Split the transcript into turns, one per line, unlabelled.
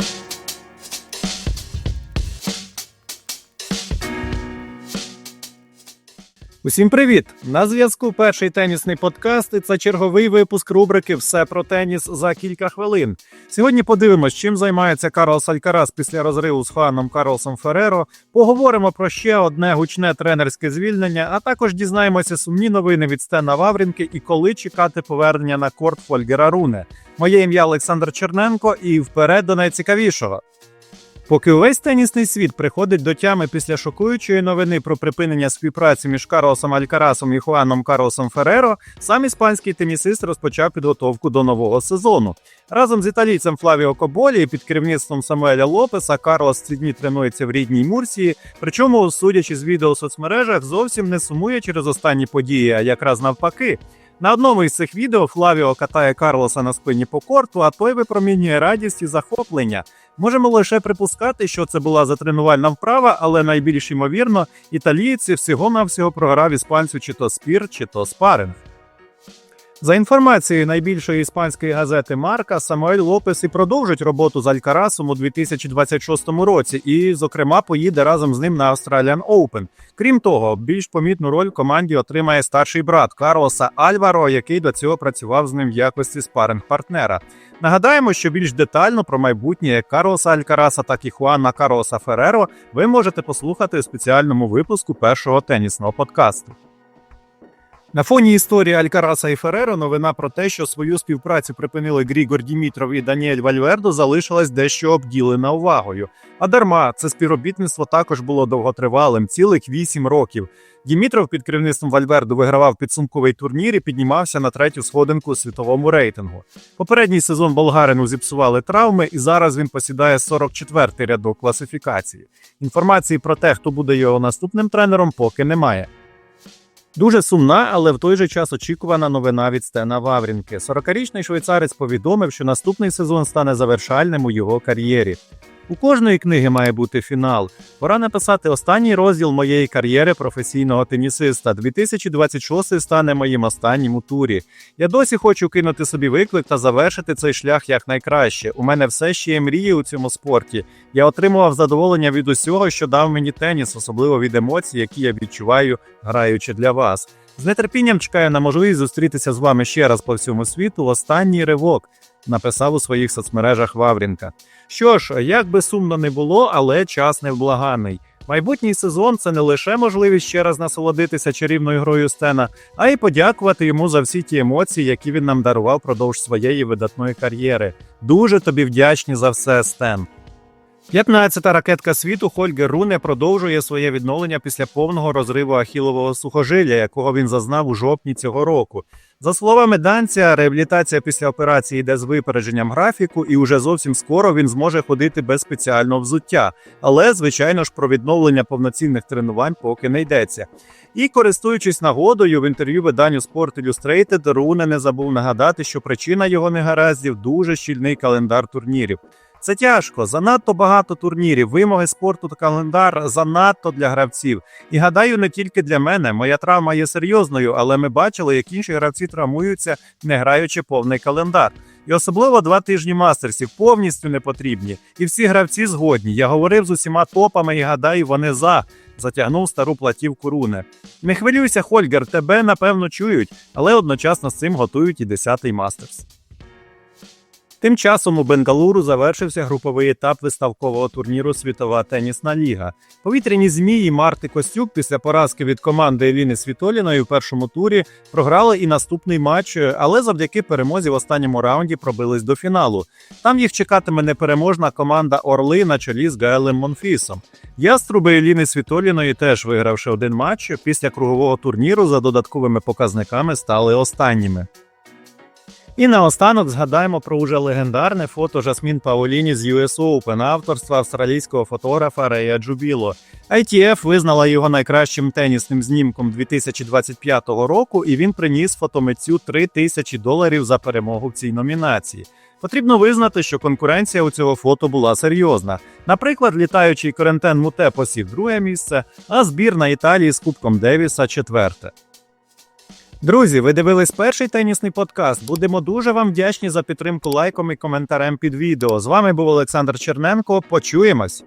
you Усім привіт! На зв'язку перший тенісний подкаст. і Це черговий випуск рубрики Все про теніс за кілька хвилин. Сьогодні подивимось, чим займається Карлос Алькарас після розриву з Хуаном Карлосом Фереро. Поговоримо про ще одне гучне тренерське звільнення, а також дізнаємося сумні новини від Стена Ваврінки і коли чекати повернення на корт Фольгера Руне. Моє ім'я Олександр Черненко, і вперед до найцікавішого. Поки увесь тенісний світ приходить до тями після шокуючої новини про припинення співпраці між Карлосом Алькарасом і Хуаном Карлосом Фереро, сам іспанський тенісист розпочав підготовку до нового сезону. Разом з італійцем Флавіо Коболі під керівництвом Самуеля Лопеса Карлос ці дні тренується в рідній Мурсії. Причому, судячи з відео у соцмережах, зовсім не сумує через останні події, а якраз навпаки. На одному із цих відео Флавіо катає Карлоса на спині по корту, а той випромінює радість і захоплення. Можемо лише припускати, що це була затренувальна вправа, але найбільш ймовірно, італійці всього-навсього програв іспанцю чи то спір, чи то спаринг. За інформацією найбільшої іспанської газети Марка, Самуель Лопес і продовжить роботу з Алькарасом у 2026 році, і, зокрема, поїде разом з ним на Australian Open. Крім того, більш помітну роль в команді отримає старший брат Карлоса Альваро, який до цього працював з ним в якості спаринг-партнера. Нагадаємо, що більш детально про майбутнє як Карлоса Алькараса, так і Хуана Карлоса Фереро ви можете послухати у спеціальному випуску першого тенісного подкасту. На фоні історії Алькараса і Фереро новина про те, що свою співпрацю припинили Грігор Дімітров і Даніель Вальвердо, залишилась дещо обділена увагою. А дарма це співробітництво також було довготривалим, цілих вісім років. Дімітров під керівництвом Вальверду вигравав підсумковий турнір і піднімався на третю сходинку у світовому рейтингу. Попередній сезон болгарину зіпсували травми, і зараз він посідає 44-й рядок класифікації. Інформації про те, хто буде його наступним тренером, поки немає. Дуже сумна, але в той же час очікувана новина від Стена Ваврінки. 40-річний швейцарець повідомив, що наступний сезон стане завершальним у його кар'єрі. У кожної книги має бути фінал. Пора написати останній розділ моєї кар'єри професійного тенісиста. 2026 стане моїм останнім у турі. Я досі хочу кинути собі виклик та завершити цей шлях якнайкраще. У мене все ще є мрії у цьому спорті. Я отримував задоволення від усього, що дав мені теніс, особливо від емоцій, які я відчуваю, граючи для вас. З нетерпінням чекаю на можливість зустрітися з вами ще раз по всьому світу. Останній ривок написав у своїх соцмережах Ваврінка. Що ж, як би сумно не було, але час невблаганий. Майбутній сезон це не лише можливість ще раз насолодитися чарівною грою Стена, а й подякувати йому за всі ті емоції, які він нам дарував продовж своєї видатної кар'єри. Дуже тобі вдячні за все, Стен. 15-та ракетка світу Хольгер Руне продовжує своє відновлення після повного розриву ахілового сухожилля, якого він зазнав у жовтні цього року. За словами данця, реабілітація після операції йде з випередженням графіку, і уже зовсім скоро він зможе ходити без спеціального взуття. Але, звичайно ж, про відновлення повноцінних тренувань поки не йдеться. І користуючись нагодою, в інтерв'ю виданню Sport Illustrated, Руне не забув нагадати, що причина його негараздів дуже щільний календар турнірів. Це тяжко, занадто багато турнірів, вимоги спорту та календар занадто для гравців. І гадаю, не тільки для мене. Моя травма є серйозною, але ми бачили, як інші гравці травмуються, не граючи повний календар. І особливо два тижні мастерсів повністю не потрібні. І всі гравці згодні. Я говорив з усіма топами і гадаю, вони за. Затягнув стару платівку руне. Не хвилюйся, Хольгер, тебе напевно чують, але одночасно з цим готують і 10-й мастерс. Тим часом у Бенгалуру завершився груповий етап виставкового турніру Світова тенісна ліга. Повітряні змії Марти Костюк після поразки від команди Еліни Світоліної у першому турі програли і наступний матч, але завдяки перемозі в останньому раунді пробились до фіналу. Там їх чекатиме непереможна команда Орли на чолі з Гаелем Монфісом. Яструби Еліни Світоліної, теж вигравши один матч, після кругового турніру за додатковими показниками стали останніми. І наостанок згадаємо про уже легендарне фото Жасмін Паоліні з US Open авторства австралійського фотографа Рея Джубіло. ITF визнала його найкращим тенісним знімком 2025 року, і він приніс фотомитцю 3 тисячі доларів за перемогу в цій номінації. Потрібно визнати, що конкуренція у цього фото була серйозна. Наприклад, літаючий Корентен Муте посів друге місце, а збірна Італії з Кубком Девіса четверте. Друзі, ви дивились перший тенісний подкаст. Будемо дуже вам вдячні за підтримку лайком і коментарем під відео. З вами був Олександр Черненко. Почуємось.